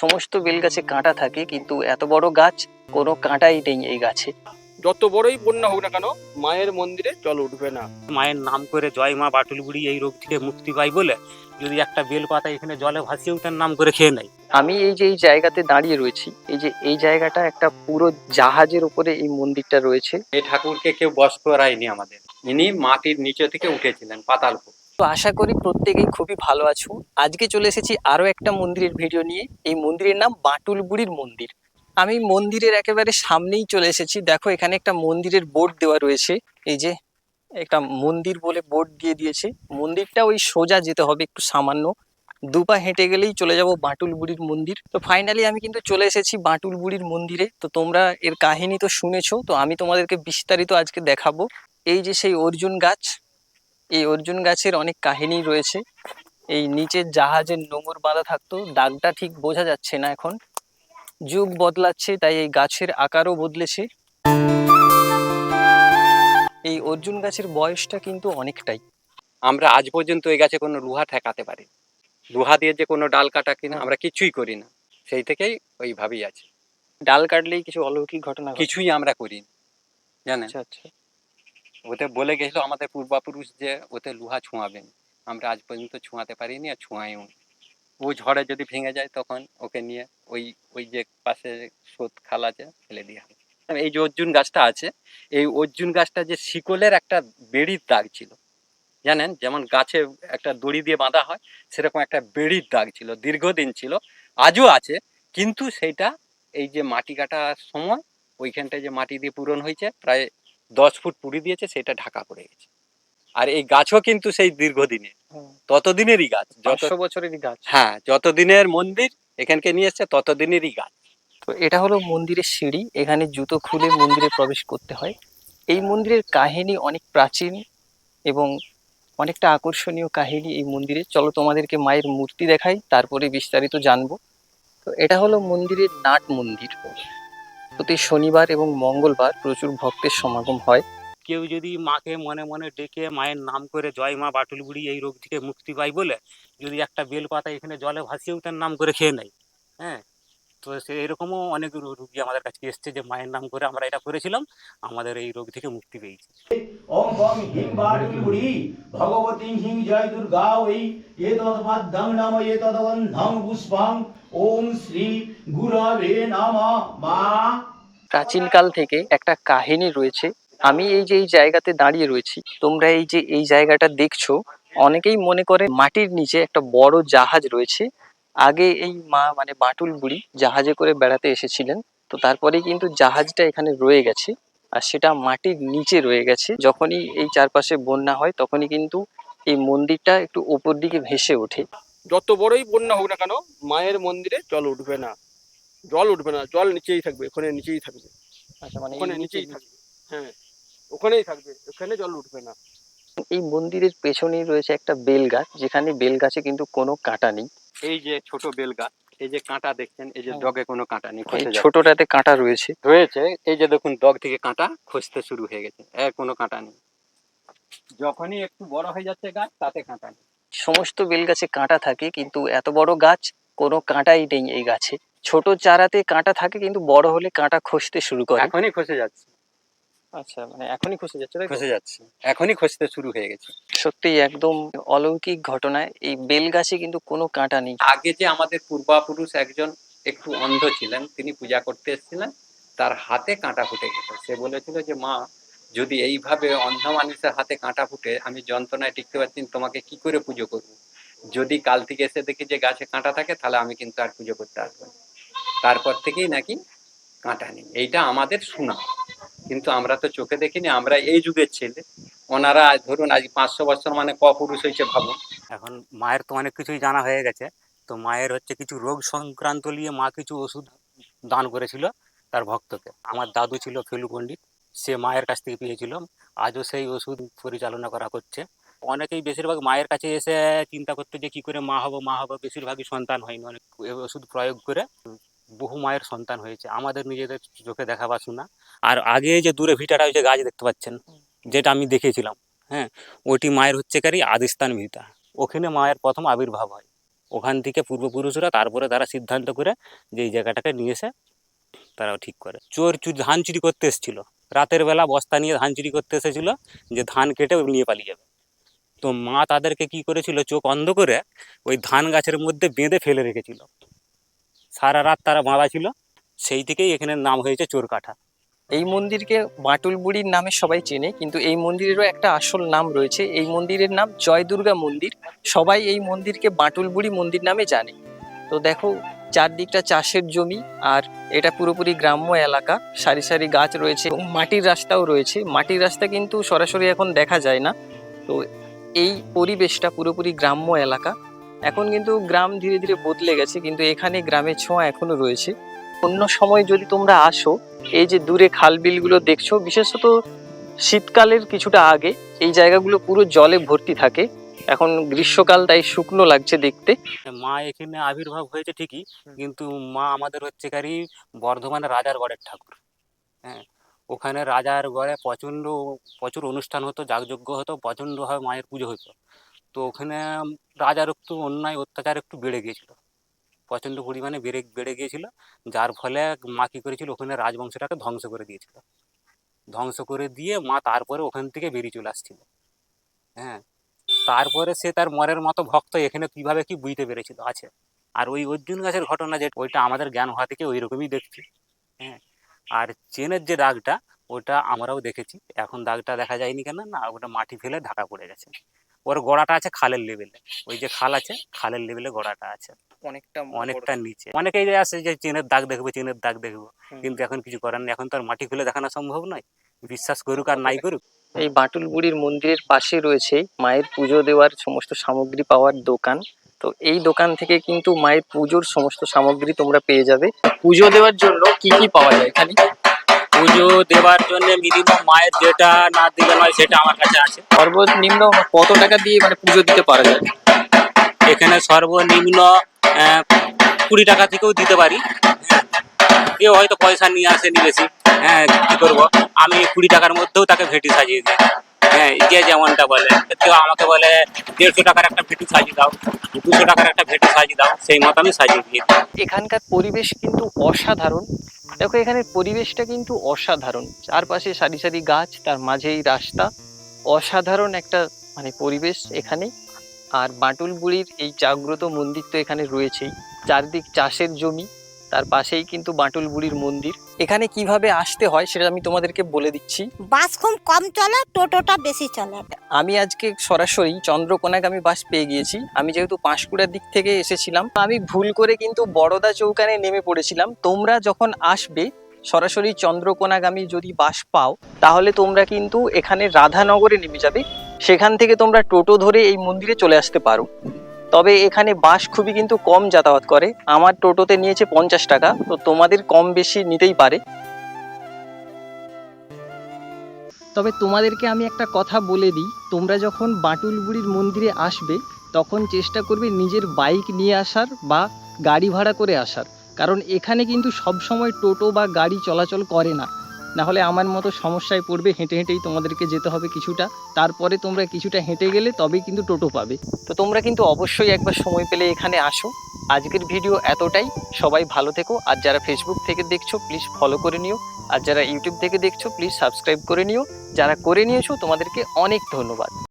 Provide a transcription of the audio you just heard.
সমস্ত বেল গাছে কাঁটা থাকে কিন্তু এত বড় গাছ কোনো কাঁটাই নেই এই গাছে। যত বড়ই বন্যা হোক না কেন মায়ের মন্দিরে জল উঠবে না। মায়ের নাম করে জয় মা বাটুলগুড়ি এই রোগ থেকে মুক্তি পাই বলে যদি একটা বেল পাতা এখানে জলে ভাসিয়ে তার নাম করে খেয়ে নেয়। আমি এই যে এই জায়গাতে দাঁড়িয়ে রয়েছি এই যে এই জায়গাটা একটা পুরো জাহাজের উপরে এই মন্দিরটা রয়েছে। এই ঠাকুরকে কেউ বস করায়নি আমাদের। ইনি মাটির নিচে থেকে উঠেছিলেন পাতালপুর তো আশা করি প্রত্যেকেই খুবই ভালো আছো। আজকে চলে এসেছি আরও একটা মন্দিরের ভিডিও নিয়ে। এই মন্দিরের নাম বাটুল বুড়ির মন্দির। আমি মন্দিরের একেবারে সামনেই চলে এসেছি। দেখো, এখানে একটা মন্দিরের বোর্ড দেওয়া রয়েছে। এই যে একটা মন্দির বলে বোর্ড দিয়ে দিয়েছে। মন্দিরটা ওই সোজা যেতে হবে, একটু সামান্য। দুপা হেঁটে গেলেই চলে যাব বাটুল বুড়ির মন্দির। তো ফাইনালি আমি কিন্তু চলে এসেছি বাটুল বুড়ির মন্দিরে। তো তোমরা এর কাহিনী তো শুনেছো, তো আমি তোমাদেরকে বিস্তারিত আজকে দেখাবো। এই যে সেই অর্জুন গাছ এই অর্জুন গাছের অনেক কাহিনী রয়েছে। এই নিচের জাহাজের নোঙর বাঁধা থাকতো দাগটা ঠিক বোঝা যাচ্ছে না এখন। যুগ বদলাচ্ছে তাই এই গাছের আকারও বদলেছে। এই অর্জুন গাছের বয়সটা কিন্তু অনেকটাই। আমরা আজ পর্যন্ত এই গাছে কোনো লুহা ঠেকাতে পারি। লুহা দিয়ে যে কোনো ডাল কাটা কিনা আমরা কিছুই করি না। সেই থেকেই ওইভাবেই আছে। ডাল কাটলেই কিছু অলৌকিক ঘটনা কিছুই আমরা করি না জানেন? আচ্ছা আচ্ছা। ওতে বলে গেছিল আমাদের পূর্বাপুরুষ যে ওতে লুহা ছোঁয়াবেন। আমরা আজ পর্যন্ত ছোঁয়াতে পারিনি আর ছোঁয়াইও। ও ঝড়ে যদি ভেঙে যায় তখন ওকে নিয়ে ওই ওই যে পাশে স্রোত খাল আছে ফেলে দেওয়া এই যে অর্জুন গাছটা আছে, এই অর্জুন গাছটা যে শিকলের একটা বেড়ির দাগ ছিল, জানেন? যেমন গাছে একটা দড়ি দিয়ে বাঁধা হয়, সেরকম একটা বেড়ির দাগ ছিল, দীর্ঘদিন ছিল, আজও আছে, কিন্তু সেইটা এই যে মাটি কাটার সময় ওইখানটায় যে মাটি দিয়ে পূরণ হয়েছে, প্রায় দশ ফুট পুড়ি দিয়েছে সেটা ঢাকা পড়ে গেছে। আর এই গাছও কিন্তু সেই দীর্ঘদিনের। ততদিনেরই গাছ যত বছরেরই গাছ। হ্যাঁ যতদিনের মন্দির এখানকে নিয়ে এসছে ততদিনেরই গাছ। তো এটা হলো মন্দিরের সিঁড়ি এখানে জুতো খুলে মন্দিরে প্রবেশ করতে হয়। এই মন্দিরের কাহিনী অনেক প্রাচীন এবং অনেকটা আকর্ষণীয় কাহিনী এই মন্দিরে। চলো তোমাদেরকে মায়ের মূর্তি দেখাই তারপরে বিস্তারিত জানব। তো এটা হলো মন্দিরের নাট মন্দির। প্রতি শনিবার এবং মঙ্গলবার প্রচুর ভক্তের সমাগম হয়। কেউ যদি মাকে মনে মনে ডেকে মায়ের নাম করে, জয় মা বাটুলগুড়ি এই রোগ থেকে মুক্তি পাই বলে, যদি একটা বেলপাতা এখানে জলে ভাসিয়েও তার নাম করে খেয়ে নেয়। হ্যাঁ তো সে এরকমও অনেক রুগী আমাদের কাছে এসছে যে মায়ের নাম করে আমরা এটা করেছিলাম আমাদের এই রোগ থেকে মুক্তি পেয়েছি। ওম হিং বাটুলগুড়ি ভগবতী হিং জয় দুর্গা ওই এতৎপদ্মং নাম পুষ্পং ওম শ্রী গুরবে নমঃ মা। প্রাচীনকাল থেকে একটা কাহিনী রয়েছে আমি এই যে এই জায়গাতে দাঁড়িয়ে রয়েছি তোমরা এই যে এই জায়গাটা দেখছ অনেকেই মনে করে মাটির নিচে একটা বড় জাহাজ রয়েছে আগে এই মা মানে বাটুল বুড়ি জাহাজে করে বেড়াতে এসেছিলেন। তো তারপরেই কিন্তু জাহাজটা এখানে রয়ে গেছে আর সেটা মাটির নিচে রয়ে গেছে। যখনই এই চারপাশে বন্যা হয় তখনই কিন্তু এই মন্দিরটা একটু ওপর দিকে ভেসে ওঠে। যত বড়ই বন্যা হোক না কেন মায়ের মন্দিরে জল উঠবে না। জল উঠবে না জল নিচেই থাকবে ওখানে নিচেই থাকবে। আচ্ছা মানে ওখানে নিচেই থাকবে। হ্যাঁ ওখানেই থাকবে ওখানে জল উঠবে না। এই মন্দিরের পেছনেই রয়েছে একটা বেল গাছ যেখানে বেল গাছে কিন্তু কোনো কাঁটা নেই। এই যে ছোট বেল গাছ এই যে কাঁটা দেখছেন এই যে হ্যাঁ। ডগে কোনো কাঁটা নেই এই ছোটটাতে কাঁটা রয়েছে। রয়েছে এই যে দেখুন ডগ থেকে কাঁটা খসতে শুরু হয়ে গেছে এর কোনো কাঁটা নেই। যখনই একটু বড় হয়ে যাচ্ছে গাছ তাতে কাঁটা নেই। সমস্ত বেল গাছে কাঁটা থাকে কিন্তু এত বড় গাছ কোনো কাঁটাই নেই এই গাছে। ছোট চারাতে কাঁটা থাকে কিন্তু বড় হলে কাঁটা খসতে শুরু করে। এখনই খসে যাচ্ছে। আচ্ছা মানে এখনই খসে যাচ্ছে তাই খসে যাচ্ছে। এখনই খসতে শুরু হয়ে গেছে। সত্যি একদম অলৌকিক ঘটনায় এই বেল গাছে কিন্তু কোনো কাঁটা নেই। আগে যে আমাদের পূর্বাপুরুষ একজন একটু অন্ধ ছিলেন তিনি পূজা করতে এসেছিলেন তার হাতে কাঁটা ফুটে গেছে। সে বলেছিল যে মা যদি এইভাবে অন্ধ মানুষের হাতে কাঁটা ফুটে আমি যন্ত্রণায় টিকতে পারছি তোমাকে কি করে পুজো করব? যদি কাল থেকে এসে দেখি যে গাছে কাঁটা থাকে তাহলে আমি কিন্তু আর পুজো করতে আসব তারপর থেকেই নাকি কাঁটা নেই। এইটা আমাদের শোনা কিন্তু আমরা তো চোখে দেখিনি, আমরা এই যুগের ছেলে। ওনারা ধরুন, আজ পাঁচশো বছর মানে ক পুরুষ হয়েছে ভাবুন। এখন মায়ের তো অনেক কিছুই জানা হয়ে গেছে। তো মায়ের হচ্ছে কিছু রোগ সংক্রান্ত নিয়ে মা কিছু ওষুধ দান করেছিল তার ভক্তকে। আমার দাদু ছিল ফেলু পণ্ডিত, সে মায়ের কাছ থেকে পেয়েছিল। আজও সেই ওষুধ পরিচালনা করা করছে। অনেকেই বেশিরভাগ মায়ের কাছে এসে চিন্তা করতে যে কি করে মা হব মা হব, বেশিরভাগই সন্তান হয়নি। অনেক ওষুধ প্রয়োগ করে বহু মায়ের সন্তান হয়েছে। আমাদের নিজেদের চোখে দেখা বা শোনা। আর আগে যে দূরে ভিটাটা ওই যে গাছ দেখতে পাচ্ছেন, যেটা আমি দেখেছিলাম হ্যাঁ ওটি মায়ের হচ্ছে কারি আদিস্তান ভিটা। ওখানে মায়ের প্রথম আবির্ভাব হয়। ওখান থেকে পূর্বপুরুষরা তারপরে তারা সিদ্ধান্ত করে যে এই জায়গাটাকে নিয়ে এসে তারা ঠিক করে। চোর চুরি ধান চুরি করতে এসেছিল। রাতের বেলা বস্তা নিয়ে ধান চুরি করতে এসেছিল যে ধান কেটে নিয়ে পালিয়ে যাবে। তো মা তাদেরকে কি করেছিল? চোখ অন্ধ করে ওই ধান গাছের মধ্যে বেঁধে ফেলে রেখেছিল। সারা রাত তারা বাঁধা ছিল, সেই থেকেই এখানের নাম হয়েছে চোর কাঠা এই মন্দিরকে বাটুল বুড়ির নামে সবাই চেনে, কিন্তু এই মন্দিরেরও একটা আসল নাম রয়েছে। এই মন্দিরের নাম জয় দুর্গা মন্দির। সবাই এই মন্দিরকে বাটুল বুড়ি মন্দির নামে জানে। তো দেখো, চারদিকটা চাষের জমি, আর এটা পুরোপুরি গ্রাম্য এলাকা। সারি সারি গাছ রয়েছে এবং মাটির রাস্তাও রয়েছে। মাটির রাস্তা কিন্তু সরাসরি এখন দেখা যায় না। তো এই পরিবেশটা পুরোপুরি গ্রাম্য এলাকা। এখন কিন্তু গ্রাম ধীরে ধীরে বদলে গেছে, কিন্তু এখানে গ্রামের ছোঁয়া এখনও রয়েছে। অন্য সময় যদি তোমরা আসো, এই যে দূরে খাল বিলগুলো দেখছ, বিশেষত শীতকালের কিছুটা আগে, এই জায়গাগুলো পুরো জলে ভর্তি থাকে। এখন গ্রীষ্মকাল, তাই শুকনো লাগছে দেখতে। মা এখানে আবির্ভাব হয়েছে ঠিকই, কিন্তু মা আমাদের হচ্ছে কারি বর্ধমানের রাজার গড়ের ঠাকুর। হ্যাঁ ওখানে রাজার গড়ে প্রচণ্ড, প্রচুর অনুষ্ঠান হতো, যাগযজ্ঞ হতো, প্রচণ্ডভাবে মায়ের পুজো হতো। তো ওখানে রাজার একটু অন্যায় অত্যাচার একটু বেড়ে গিয়েছিল। প্রচণ্ড পরিমাণে বেড়ে বেড়ে গিয়েছিল। যার ফলে মা কী করেছিল? ওখানে রাজবংশটাকে ধ্বংস করে দিয়েছিল। ধ্বংস করে দিয়ে মা তারপরে ওখান থেকে বেরিয়ে চলে আসছিল। হ্যাঁ তারপরে সে তার মরের মতো ভক্ত এখানে কীভাবে কি বুঝতে পেরেছিল? আছে। আর ওই অর্জুন গাছের ঘটনা যে, ওইটা আমাদের জ্ঞান হওয়া থেকে ওই রকমই দেখছি। হ্যাঁ আর চেনের যে দাগটা, ওটা আমরাও দেখেছি। এখন দাগটা দেখা যায়নি কেন? না, ওটা মাটি ফেলে ঢাকা পড়ে গেছে। ওর গোড়াটা আছে খালের লেভেলে ওই যে খাল আছে খালের লেভেলে গোড়াটা আছে। অনেকটা অনেকটা নিচে। অনেকেই যে আসে যে চেনের দাগ দেখব চেনের দাগ দেখব। কিন্তু এখন কিছু করার নেই। এখন তো আর মাটি খুলে দেখানো সম্ভব নয়। বিশ্বাস করুক আর নাই করুক। এই বাটুল বুড়ির মন্দিরের পাশে রয়েছে মায়ের পুজো দেওয়ার সমস্ত সামগ্রী পাওয়ার দোকান। তো এই দোকান থেকে কিন্তু মায়ের পুজোর সমস্ত সামগ্রী তোমরা পেয়ে যাবে। পুজো দেওয়ার জন্য কি কি পাওয়া যায় এখানে? পুজো দেওয়ার জন্য মিনিমাম মায়ের যেটা না দিলে নয় সেটা আমার কাছে আছে। সর্বনিম্ন কত টাকা দিয়ে মানে পুজো দিতে পারা যায়? এখানে সর্বনিম্ন আহ, কুড়ি টাকা থেকেও দিতে পারি। হ্যাঁ। কেউ হয়তো পয়সা নিয়ে আসেনি বেশি হ্যাঁ কি করব? আমি কুড়ি টাকার মধ্যেও তাকে ভেটি সাজিয়ে দিই। হ্যাঁ যে যেমনটা বলে। কেউ আমাকে বলে দেড়শো টাকার একটা ভেটি সাজিয়ে দাও দুশো টাকার একটা ভেটি সাজিয়ে দাও সেই মতো আমি সাজিয়ে দিই। এখানকার পরিবেশ কিন্তু অসাধারণ। দেখো, এখানে পরিবেশটা কিন্তু অসাধারণ। চারপাশে সারি সারি গাছ, তার মাঝেই রাস্তা। অসাধারণ একটা মানে পরিবেশ এখানে। আর বাটুল বুড়ির এই জাগ্রত মন্দির তো এখানে রয়েছেই। চারদিক চাষের জমি। তার পাশেই কিন্তু বাটুল বুড়ির মন্দির। এখানে কীভাবে আসতে হয় সেটা আমি তোমাদেরকে বলে দিচ্ছি। বাস খুব কম চলে টোটোটা বেশি চলে। আমি আজকে সরাসরি চন্দ্রকোনাগামী বাস পেয়ে গিয়েছি। আমি যেহেতু পাঁশকুড়ার দিক থেকে এসেছিলাম আমি ভুল করে কিন্তু বড়দা চৌকানে নেমে পড়েছিলাম। তোমরা যখন আসবে সরাসরি চন্দ্রকোনাগামী যদি বাস পাও তাহলে তোমরা কিন্তু এখানে রাধানগরে নেমে যাবে। সেখান থেকে তোমরা টোটো ধরে এই মন্দিরে চলে আসতে পারো। তবে এখানে বাস খুবই কিন্তু কম যাতায়াত করে। আমার টোটোতে নিয়েছে পঞ্চাশ টাকা, তো তোমাদের কম বেশি নিতেই পারে। তবে তোমাদেরকে আমি একটা কথা বলে দিই, তোমরা যখন বাটুল বুড়ির মন্দিরে আসবে, তখন চেষ্টা করবে নিজের বাইক নিয়ে আসার বা গাড়ি ভাড়া করে আসার। কারণ এখানে কিন্তু সব সময় টোটো বা গাড়ি চলাচল করে না। না হলে আমার মতো সমস্যায় পড়বে, হেঁটে হেঁটেই তোমাদেরকে যেতে হবে কিছুটা। তারপরে তোমরা কিছুটা হেঁটে গেলে তবেই কিন্তু টোটো পাবে। তো তোমরা কিন্তু অবশ্যই একবার সময় পেলে এখানে আসো। আজকের ভিডিও এতটাই। সবাই ভালো থেকো। আর যারা ফেসবুক থেকে দেখছ প্লিজ ফলো করে নিও। আর যারা ইউটিউব থেকে দেখছ প্লিজ সাবস্ক্রাইব করে নিও। যারা করে নিয়েছো, তোমাদেরকে অনেক ধন্যবাদ।